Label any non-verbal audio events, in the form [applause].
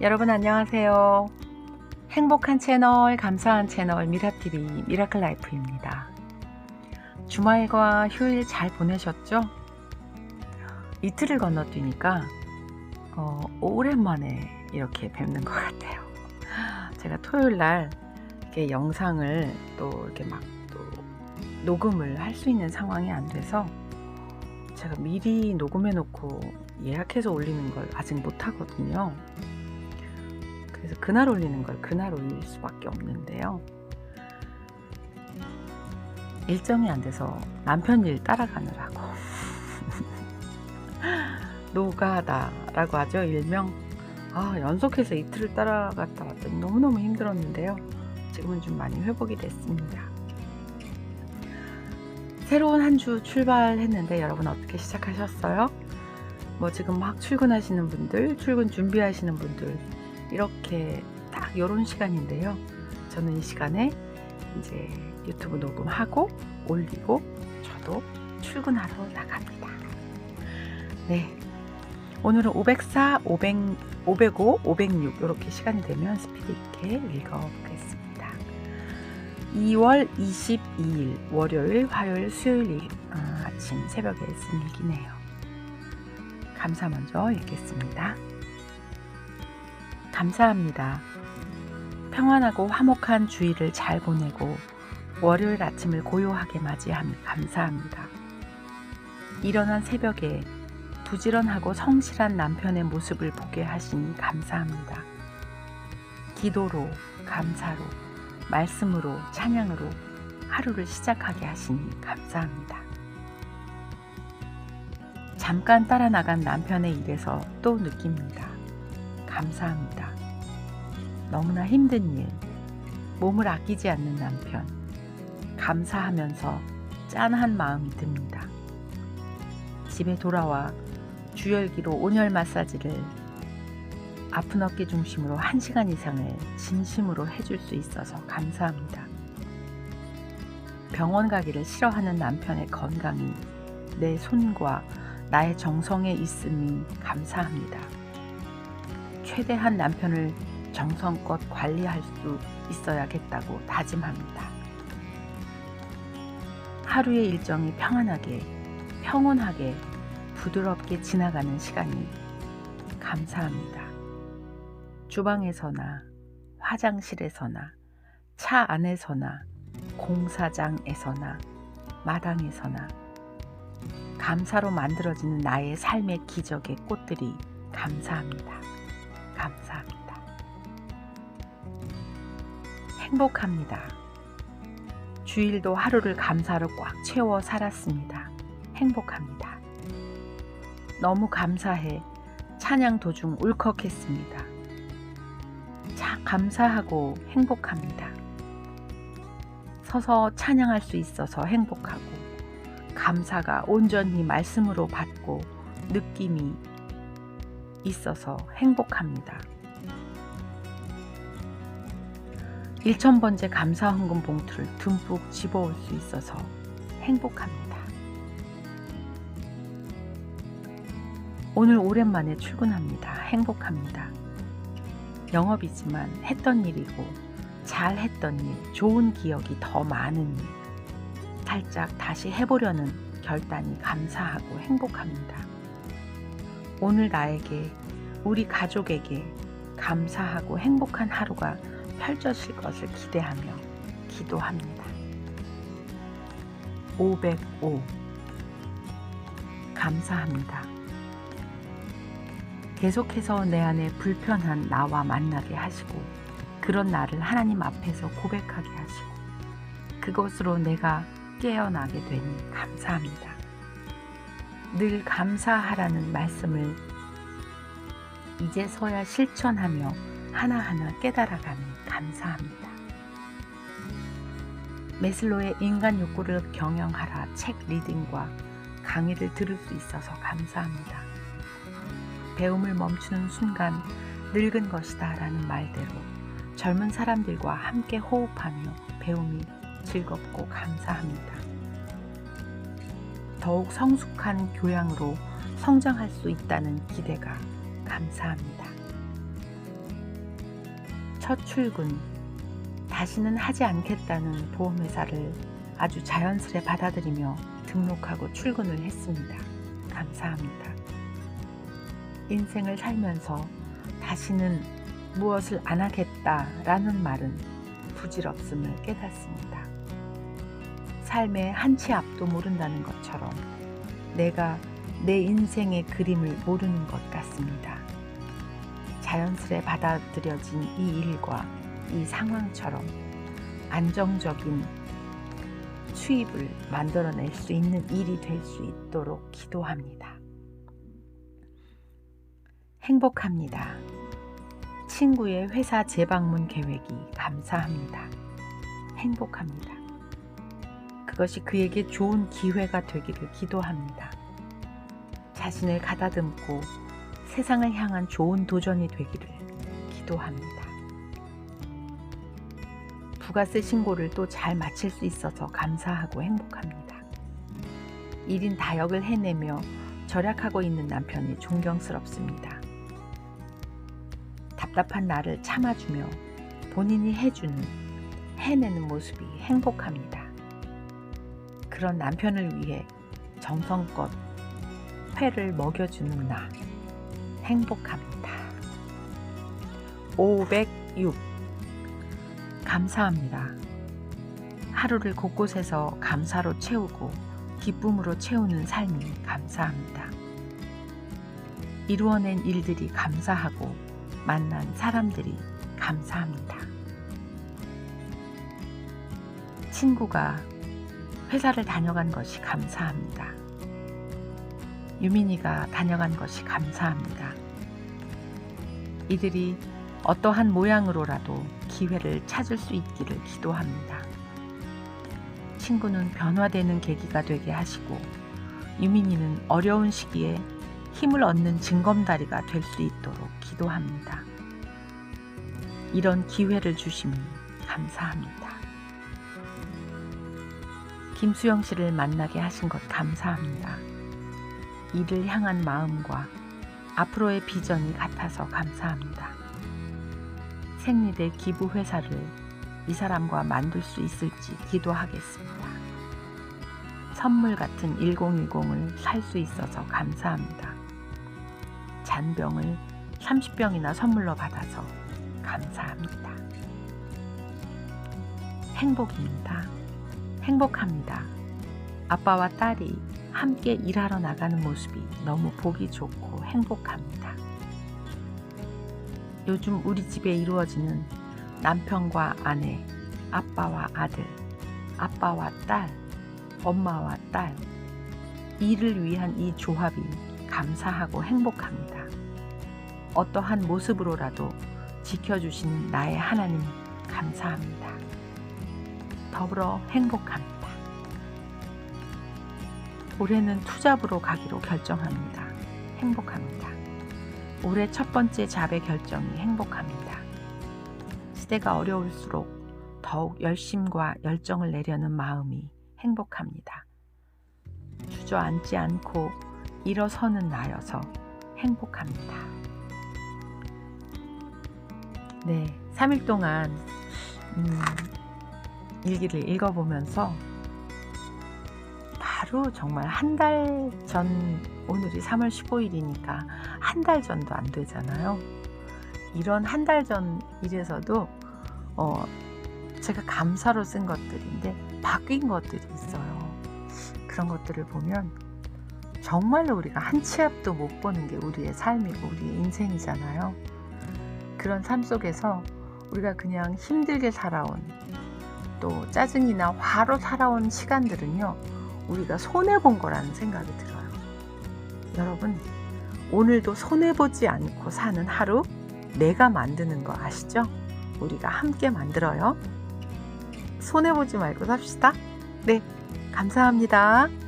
여러분 안녕하세요. 행복한 채널, 감사한 채널 미라TV 미라클 라이프입니다. 주말과 휴일 잘 보내셨죠? 이틀을 건너뛰니까 어, 오랜만에 이렇게 뵙는 것 같아요. 제가 토요일 날 이렇게 영상을 또 이렇게 막 또 녹음을 할 수 있는 상황이 안 돼서 제가 미리 녹음해 놓고 예약해서 올리는 걸 아직 못 하거든요. 그래서 그날 올리는 걸 그날 올릴 수밖에 없는데요. 일정이 안 돼서 남편 일 따라가느라고 [laughs] 노가다라고 하죠 일명 아 연속해서 이틀을 따라갔다 왔더니 너무너무 힘들었는데요 지금은 좀 많이 회복이 됐습니다 새로운 한 주 출발했는데 여러분 어떻게 시작하셨어요? 뭐 지금 막 출근하시는 분들 출근 준비하시는 분들 이렇게 딱 이런 시간인데요 저는 이 시간에 이제 유튜브 녹음하고 올리고 저도 출근하러 나갑니다. 네. 오늘은 504, 500, 505, 506 이렇게 시간이 되면 스피드 있게 읽어보겠습니다. 2월 22일 월요일, 화요일, 수요일 어, 아침 새벽에 쓴 일기네요. 감사 먼저 읽겠습니다. 감사합니다. 평안하고 화목한 주일을 잘 보내고 월요일 아침을 고요하게 맞이함 감사합니다. 일어난 새벽에 부지런하고 성실한 남편의 모습을 보게 하시니 감사합니다. 기도로, 감사로, 말씀으로, 찬양으로 하루를 시작하게 하시니 감사합니다. 잠깐 따라 나간 남편의 일에서 또 느낍니다. 감사합니다. 너무나 힘든 일, 몸을 아끼지 않는 남편, 감사하면서 짠한 마음이 듭니다. 집에 돌아와 주열기로 온열 마사지를 아픈 어깨 중심으로 1시간 이상을 진심으로 해줄 수 있어서 감사합니다. 병원 가기를 싫어하는 남편의 건강이 내 손과 나의 정성에 있음이 감사합니다. 최대한 남편을 정성껏 관리할 수 있어야겠다고 다짐합니다. 하루의 일정이 평안하게, 평온하게, 부드럽게 지나가는 시간이 감사합니다. 주방에서나 화장실에서나 차 안에서나 공사장에서나 마당에서나 감사로 만들어지는 나의 삶의 기적의 꽃들이 감사합니다. 감사합니다. 행복합니다. 주일도 하루를 감사로 꽉 채워 살았습니다. 행복합니다. 너무 감사해 찬양 도중 울컥했습니다. 참 감사하고 행복합니다. 서서 찬양할 수 있어서 행복하고 감사가 온전히 말씀으로 받고 느낌이 있어서 행복합니다. 1,000번째 감사 헌금 봉투를 듬뿍 집어올 수 있어서 행복합니다. 오늘 오랜만에 출근합니다. 행복합니다. 영업이지만 했던 일이고 잘 했던 일, 좋은 기억이 더 많은 일, 살짝 다시 해보려는 결단이 감사하고 행복합니다. 오늘 나에게, 우리 가족에게 감사하고 행복한 하루가 펼쳐질 것을 기대하며 기도합니다. 505 감사합니다. 계속해서 내 안에 불편한 나와 만나게 하시고 그런 나를 하나님 앞에서 고백하게 하시고 그것으로 내가 깨어나게 되니 감사합니다. 늘 감사하라는 말씀을 이제서야 실천하며 하나하나 깨달아가니 감사합니다. 메슬로의 인간 욕구를 경영하라 책 리딩과 강의를 들을 수 있어서 감사합니다. 배움을 멈추는 순간 늙은 것이다 라는 말대로 젊은 사람들과 함께 호흡하며 배움이 즐겁고 감사합니다. 더욱 성숙한 교양으로 성장할 수 있다는 기대가 감사합니다. 첫 출근, 다시는 하지 않겠다는 보험회사를 아주 자연스레 받아들이며 등록하고 출근을 했습니다. 감사합니다. 인생을 살면서 다시는 무엇을 안 하겠다라는 말은 부질없음을 깨닫습니다. 삶의 한 치 앞도 모른다는 것처럼 내가 내 인생의 그림을 모르는 것 같습니다. 자연스레 받아들여진 이 일과 이 상황처럼 안정적인 수입을 만들어낼 수 있는 일이 될 수 있도록 기도합니다. 행복합니다. 친구의 회사 재방문 계획이 감사합니다. 행복합니다. 그것이 그에게 좋은 기회가 되기를 기도합니다. 자신을 가다듬고 세상을 향한 좋은 도전이 되기를 기도합니다. 부가세 신고를 또 잘 마칠 수 있어서 감사하고 행복합니다. 1인 다역을 해내며 절약하고 있는 남편이 존경스럽습니다. 답답한 나를 참아주며 본인이 해주는 해내는 모습이 행복합니다. 그런 남편을 위해 정성껏 회를 먹여주는 나 행복합니다. 506 감사합니다. 하루를 곳곳에서 감사로 채우고 기쁨으로 채우는 삶이 감사합니다. 이루어낸 일들이 감사하고 만난 사람들이 감사합니다. 친구가 회사를 다녀간 것이 감사합니다. 유민이가 다녀간 것이 감사합니다. 이들이 어떠한 모양으로라도 기회를 찾을 수 있기를 기도합니다. 친구는 변화되는 계기가 되게 하시고 유민이는 어려운 시기에 힘을 얻는 징검다리가 될 수 있도록 기도합니다. 이런 기회를 주시니 감사합니다. 김수영 씨를 만나게 하신 것 감사합니다. 이를 향한 마음과 앞으로의 비전이 같아서 감사합니다. 생리대 기부 회사를 이 사람과 만들 수 있을지 기도하겠습니다. 선물 같은 1010을 살 수 있어서 감사합니다. 잔병을 30병이나 선물로 받아서 감사합니다. 행복입니다. 행복합니다. 아빠와 딸이 함께 일하러 나가는 모습이 너무 보기 좋고 행복합니다. 요즘 우리 집에 이루어지는 남편과 아내, 아빠와 아들, 아빠와 딸, 엄마와 딸, 일을 위한 이 조합이 감사하고 행복합니다. 어떠한 모습으로라도 지켜주신 나의 하나님 감사합니다. 더불어 행복합니다. 올해는 투잡으로 가기로 결정합니다. 행복합니다. 올해 첫 번째 잡의 결정이 행복합니다. 시대가 어려울수록 더욱 열심과 열정을 내려는 마음이 행복합니다. 주저앉지 않고 일어서는 나여서 행복합니다. 네, 3일 동안 음, 일기를 읽어보면서 바로 정말 한 달 전, 오늘이 3월 15일이니까 한 달 전도 안 되잖아요. 이런 한 달 전 일에서도 어, 제가 감사로 쓴 것들인데 바뀐 것들이 있어요. 그런 것들을 보면 정말로 우리가 한 치 앞도 못 보는 게 우리의 삶이고 우리의 인생이잖아요. 그런 삶 속에서 우리가 그냥 힘들게 살아온 또 짜증이나 화로 살아온 시간들은요, 우리가 손해본 거라는 생각이 들어요. 여러분, 오늘도 손해보지 않고 사는 하루 내가 만드는 거 아시죠? 우리가 함께 만들어요. 손해보지 말고 삽시다. 네, 감사합니다.